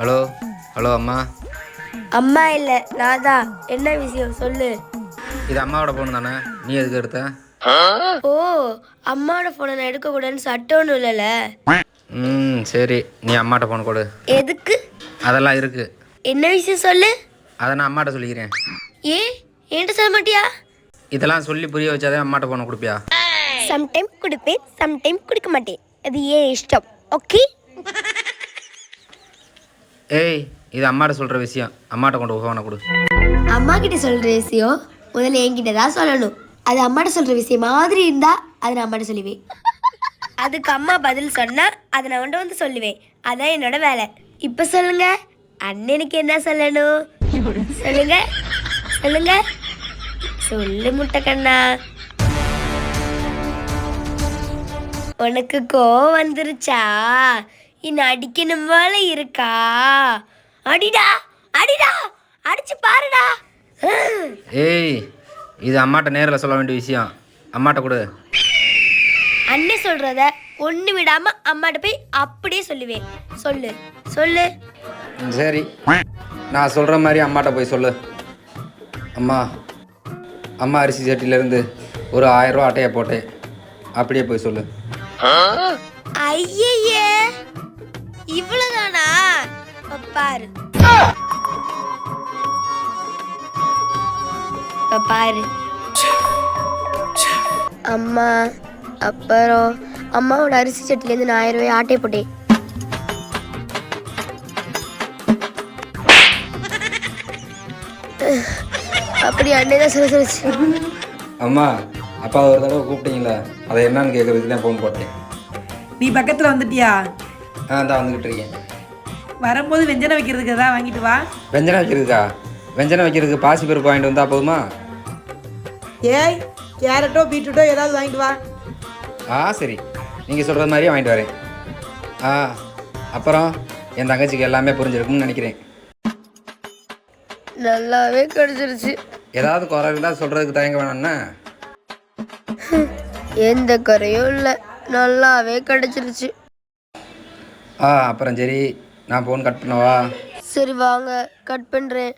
Hello hello அம்மா. அம்மா இல்லை நான் தான் என்ன விஷயம்? சொல்லு. இது அம்மாவோட ஃபோன் தானே? நீ எதுக்கு எடுத்த? ஓ அம்மாவோட ஃபோனை நான் எடுக்கக்கூடாதுன்னு சட்டம் ஒன்றும் இல்லைல்ல? ம் சரி. நீ அம்மாட்ட ஃபோன் கொடு. எதுக்கு? அதெல்லாம் இருக்கு. என்ன விஷயம் சொல்லு? அதை நான் அம்மாட்ட சொல்லிக்கிறேன். ஏ என்கிட்ட சொல்ல மாட்டியா? இதெல்லாம் சொல்லி புரிய வச்சாதே அம்மாட்ட ஃபோனை கொடுப்பியா? சம்டைம் கொடுப்பேன் சம்டைம் கொடுக்க மாட்டேன். அது ஏன் இஷ்டம்? ஓகே ஏய் இது அம்மாட்ட சொல்கிற விஷயம். அம்மாட்ட கொண்டு ஃபோனை கொடு. அம்மா கிட்ட சொல்ற விஷயம் முதல்ல என்கிட்ட தான் சொல்லணும். அது அம்மாட்ட சொல்ற விஷயம் மாதிரி இருந்தா அதை நான் அம்மாட்ட சொல்லுவேன். அதுக்கு அம்மா பதில் சொன்னா அதை நான் கொண்டு வந்து சொல்லுவேன். அதான் என்னோட வேலை. இப்ப சொல்லுங்க. அண்ணனுக்கு என்ன சொல்லணும்? சொல்லுங்க. சொல்லுங்க. சொல்லு முட்டைக்கண்ணா. உனக்கு கோவம் வந்துருச்சா? இன்னும் அடிக்கணும் போல இருக்கா? அடிடா அடிடா அடிச்சு பாருடா. ஏய் இது அம்மாட்ட நேரில் சொல்ல வேண்டிய விஷயம். அம்மாட்ட கொடு. அண்ணே சொல்றத ஒண்ணு விடாம அம்மாட்ட போய் அப்படியே சொல்லுவேன். சொல்லு சொல்லு. சரி நான் சொல்கிற மாதிரி அம்மாட்ட போய் சொல்லு. அம்மா அம்மா அரிசி சட்டியிலேருந்து ஒரு ஆயிரம் ரூபா அட்டையை போட்டேன். அப்படியே போய் சொல்லு. ஐயே இவ்வளவுதானா? பாரு. பாரு. அம்மா அப்புறம் அம்மாவோட அரிசி சட்டிலேருந்து நான் ஆயிரம் ரூபாய் ஆட்டை போட்டேன். அப்படி அண்ணே தான் சொல்ல சொல்லுச்சு அம்மா அப்பா ஒரு தடவை கூப்பிட்டீங்களே அதை என்னன்னு கேட்குறதுக்கு தான் ஃபோன் போட்டேன். நீ பக்கத்தில் வந்துட்டியா? ஆ தான் வந்துக்கிட்டு இருக்கேன். வரும்போது வெஞ்சனம் வைக்கிறதுக்கு தான் வாங்கிட்டு வா. வெஞ்சனம் வைக்கிறதுக்கா? வெஞ்சனம் வைக்கிறதுக்கு பாசி பருப்பு வாங்கிட்டு வந்தா போதுமா? ஏய் கேரட்டோ பீட்ரூட்டோ ஏதாவது வாங்கிட்டு வா. ஆ சரி. நீங்கள் சொல்கிறது மாதிரியே வாங்கிட்டு வரேன். ஆ அப்புறம் என் தங்கச்சிக்கு எல்லாமே புரிஞ்சிருக்கும்னு நினைக்கிறேன். நல்லாவே கிடைச்சிருச்சு. ஏதாவது குறை இருந்தால் சொல்கிறதுக்கு தயங்க வேணாம்னா எந்த குறையும் இல்லை. நல்லாவே கிடைச்சிருச்சு. ஆ அப்புறம் சரி நான் ஃபோன் கட் பண்ணவா? சரி வாங்க கட் பண்ணுறேன்